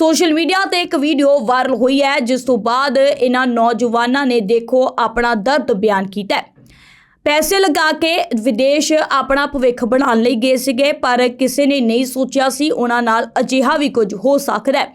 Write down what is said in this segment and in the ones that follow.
Social media ਤੇ ਇੱਕ video viral ਹੋਈ ਹੈ, ਜਿਸ ਤੋਂ ਬਾਅਦ ਇਹਨਾਂ ਨੌਜਵਾਨਾਂ ਨੇ ਦੇਖੋ ਆਪਣਾ ਦਰਦ ਬਿਆਨ ਕੀਤਾ ਹੈ। ਪੈਸੇ ਲਗਾ ਕੇ ਵਿਦੇਸ਼ ਆਪਣਾ ਭਵਿੱਖ ਬਣਾਉਣ ਲਈ ਗਏ ਸੀਗੇ, ਪਰ ਕਿਸੇ ਨੇ ਨਹੀਂ ਸੋਚਿਆ ਸੀ, ਉਹਨਾਂ ਨਾਲ ਅਜਿਹਾ ਵੀ ਕੁਝ ਹੋ ਸਕਦਾ ਹੈ।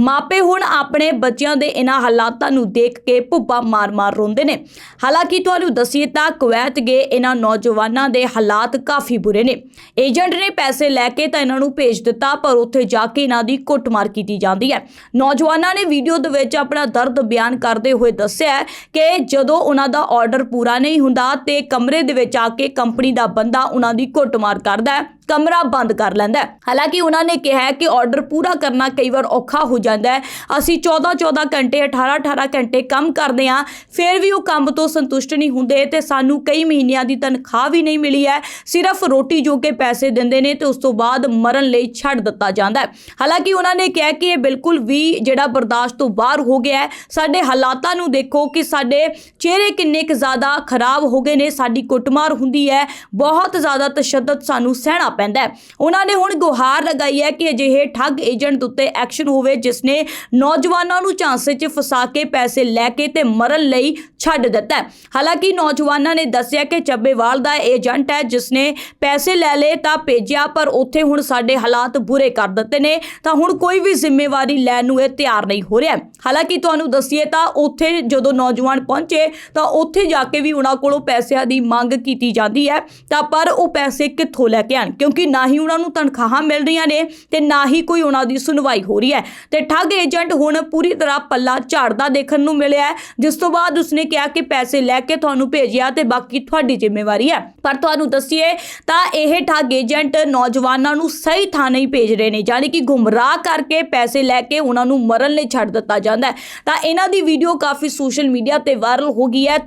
ਮਾਪੇ ਹੁਣ ਆਪਣੇ ਬੱਚਿਆਂ ਦੇ ਇਹਨਾਂ ਹਾਲਾਤਾਂ ਨੂੰ ਦੇਖ ਕੇ ਭੁੱਬਾ ਮਾਰ-ਮਾਰ ਰੋਂਦੇ ਨੇ। ਹਾਲਾਂਕਿ ਤੁਹਾਨੂੰ ਦਸੀਏ ਤਾਂ ਕੁਵੈਤ ਗਏ ਇਹਨਾਂ ਨੌਜਵਾਨਾਂ ਦੇ ਹਾਲਾਤ ਕਾਫੀ ਬੁਰੇ ਨੇ। ਏਜੰਟ ਨੇ ਪੈਸੇ ਲੈ ਕੇ ਤਾਂ ਇਹਨਾਂ ਨੂੰ ਭੇਜ ਦਿੱਤਾ, ਪਰ ਉੱਥੇ ਜਾ ਕੇ ਇਹਨਾਂ ਦੀ ਕੁੱਟਮਾਰ ਕੀਤੀ ਜਾਂਦੀ ਹੈ। ਨੌਜਵਾਨਾਂ ਨੇ ਵੀਡੀਓ ਦੇ ਵਿੱਚ ਆਪਣਾ ਦਰਦ ਬਿਆਨ ਕਰਦੇ ਹੋਏ ਦੱਸਿਆ ਕਿ ਜਦੋਂ ਉਹਨਾਂ ਦਾ ਆਰਡਰ ਪੂਰਾ ਨਹੀਂ ਹੁੰਦਾ ਤੇ ਕਮਰੇ ਦੇ ਵਿੱਚ ਆ ਕੇ ਕੰਪਨੀ ਦਾ ਬੰਦਾ ਉਹਨਾਂ ਦੀ ਕੁੱਟਮਾਰ ਕਰਦਾ ਹੈ। ਕਮਰਾ ਬੰਦ ਕਰ ਲੈਂਦਾ ਹੈ। ਹਾਲਾਂਕਿ ਉਹਨਾਂ ਨੇ ਕਿਹਾ ਕਿ ਆਰਡਰ ਪੂਰਾ ਕਰਨਾ ਕਈ ਵਾਰ ਔਖਾ ਹੋ ਜਾਂਦਾ ਹੈ। ਅਸੀਂ 14-14 ਘੰਟੇ 18-18 ਘੰਟੇ ਕੰਮ ਕਰਦੇ ਹਾਂ, ਫਿਰ ਵੀ ਉਹ ਕੰਮ ਤੋਂ ਸੰਤੁਸ਼ਟ ਨਹੀਂ ਹੁੰਦੇ ਤੇ ਸਾਨੂੰ ਕਈ ਮਹੀਨਿਆਂ ਦੀ ਤਨਖਾਹ ਵੀ ਨਹੀਂ ਮਿਲੀ ਹੈ। ਸਿਰਫ ਰੋਟੀ ਜੋ ਕਿ ਪੈਸੇ ਦਿੰਦੇ ਨੇ ਤੇ ਉਸ ਤੋਂ ਬਾਅਦ ਮਰਨ ਲਈ ਛੱਡ ਦਿੱਤਾ ਜਾਂਦਾ ਹੈ। ਹਾਲਾਂਕਿ ਉਹਨਾਂ ਨੇ ਕਿਹਾ ਕਿ ਇਹ ਬਿਲਕੁਲ ਵੀ ਜਿਹੜਾ ਬਰਦਾਸ਼ਤ ਤੋਂ ਬਾਹਰ ਹੋ ਗਿਆ ਹੈ। ਸਾਡੇ ਹਾਲਾਤਾਂ ਨੂੰ ਦੇਖੋ ਕਿ ਸਾਡੇ ਚਿਹਰੇ ਕਿੰਨੇ ਕੁ ਜ਼ਿਆਦਾ ਖਰਾਬ ਹੋ ਗਏ ਨੇ। ਸਾਡੀ ਕੁੱਟਮਾਰ ਹੁੰਦੀ ਹੈ। ਬਹੁਤ ਜ਼ਿਆਦਾ ਤਸ਼ੱਦਦ ਸਾਨੂੰ ਸਹਿਣਾ ਪੈਂਦਾ ਹੈ। ਉਹਨਾਂ ਨੇ ਹੁਣ ਗੁਹਾਰ ਲਗਾਈ ਹੈ ਕਿ ਅਜਿਹੇ ਠੱਗ ਏਜੰਟ ਉੱਤੇ ਐਕਸ਼ਨ ਹੋਵੇ ਜਿਸ ਨੇ ਨੌਜਵਾਨਾਂ ਨੂੰ ਝਾਂਸੇ 'ਚ ਫਸਾ ਕੇ ਪੈਸੇ ਲੈ ਕੇ ਤੇ ਮਰਨ ਲਈ ਛੱਡ ਦਿੱਤਾ ਹਾਲਾਂਕਿ ਨੌਜਵਾਨਾਂ ਨੇ ਦੱਸਿਆ ਕਿ ਚੱਬੇਵਾਲ ਦਾ ਏਜੰਟ ਹੈ ਜਿਸ ਨੇ ਪੈਸੇ ਲੈ ਲਏ ਤਾਂ ਭੇਜਿਆ, ਪਰ ਉੱਥੇ ਹੁਣ ਸਾਡੇ ਹਾਲਾਤ ਬੁਰੇ ਕਰ ਦਿੱਤੇ ਨੇ, ਤਾਂ ਹੁਣ ਕੋਈ ਵੀ ਜ਼ਿੰਮੇਵਾਰੀ ਲੈਣ ਨੂੰ ਇਹ ਤਿਆਰ ਨਹੀਂ ਹੋ ਰਿਹਾ ਹਾਲਾਂਕਿ ਤੁਹਾਨੂੰ ਦੱਸੀਏ ਤਾਂ ਉੱਥੇ ਜਦੋਂ ਨੌਜਵਾਨ ਪਹੁੰਚੇ, ਤਾਂ ਉੱਥੇ ਜਾ ਕੇ ਵੀ ਉਹਨਾਂ ਕੋਲੋਂ ਪੈਸਿਆਂ ਦੀ ਮੰਗ ਕੀਤੀ ਜਾਂਦੀ ਹੈ, ਤਾਂ ਪਰ ਉਹ ਪੈਸੇ ਕਿੱਥੋਂ ਲੈ ਕੇ ਆਣ ਕਿਉਂਕਿ ਕਿਉਂਕਿ ਨਾ ਹੀ ਉਹਨਾਂ ਨੂੰ ਤਨਖਾਹਾਂ ਮਿਲ ਰਹੀਆਂ ਨੇ ਤੇ ਨਾ ਹੀ ਕੋਈ ਉਹਨਾਂ ਦੀ ਸੁਣਵਾਈ ਹੋ ਰਹੀ ਹੈ। ਤੇ ਠੱਗ ਏਜੰਟ ਹੁਣ ਪੂਰੀ ਤਰ੍ਹਾਂ ਪੱਲਾ ਝਾੜਦਾ ਦੇਖਣ ਨੂੰ ਮਿਲਿਆ ਜਿਸ ਤੋਂ ਬਾਅਦ ਉਸਨੇ ਕਿਹਾ ਕਿ ਪੈਸੇ ਲੈ ਕੇ ਤੁਹਾਨੂੰ ਭੇਜਿਆ ਤੇ ਬਾਕੀ ਤੁਹਾਡੀ ਜ਼ਿੰਮੇਵਾਰੀ ਹੈ। ਪਰ ਤੁਹਾਨੂੰ ਦੱਸੀਏ ਤਾਂ ਇਹ ਠੱਗ ਏਜੰਟ ਨੌਜਵਾਨਾਂ ਨੂੰ ਸਹੀ ਥਾਂ ਨਹੀਂ ਭੇਜ ਰਹੇ ਨੇ, ਯਾਨੀ ਕਿ ਗੁੰਮਰਾਹ ਕਰਕੇ ਪੈਸੇ ਲੈ ਕੇ ਉਹਨਾਂ ਨੂੰ ਮਰਨ ਲਈ ਛੱਡ ਦਿੱਤਾ ਜਾਂਦਾ ਹੈ। ਤਾਂ ਇਹਨਾਂ ਦੀ ਵੀਡੀਓ ਕਾਫੀ ਸੋਸ਼ਲ ਮੀਡੀਆ ਤੇ ਵਾਇਰਲ ਹੋ ਗਈ ਹੈ।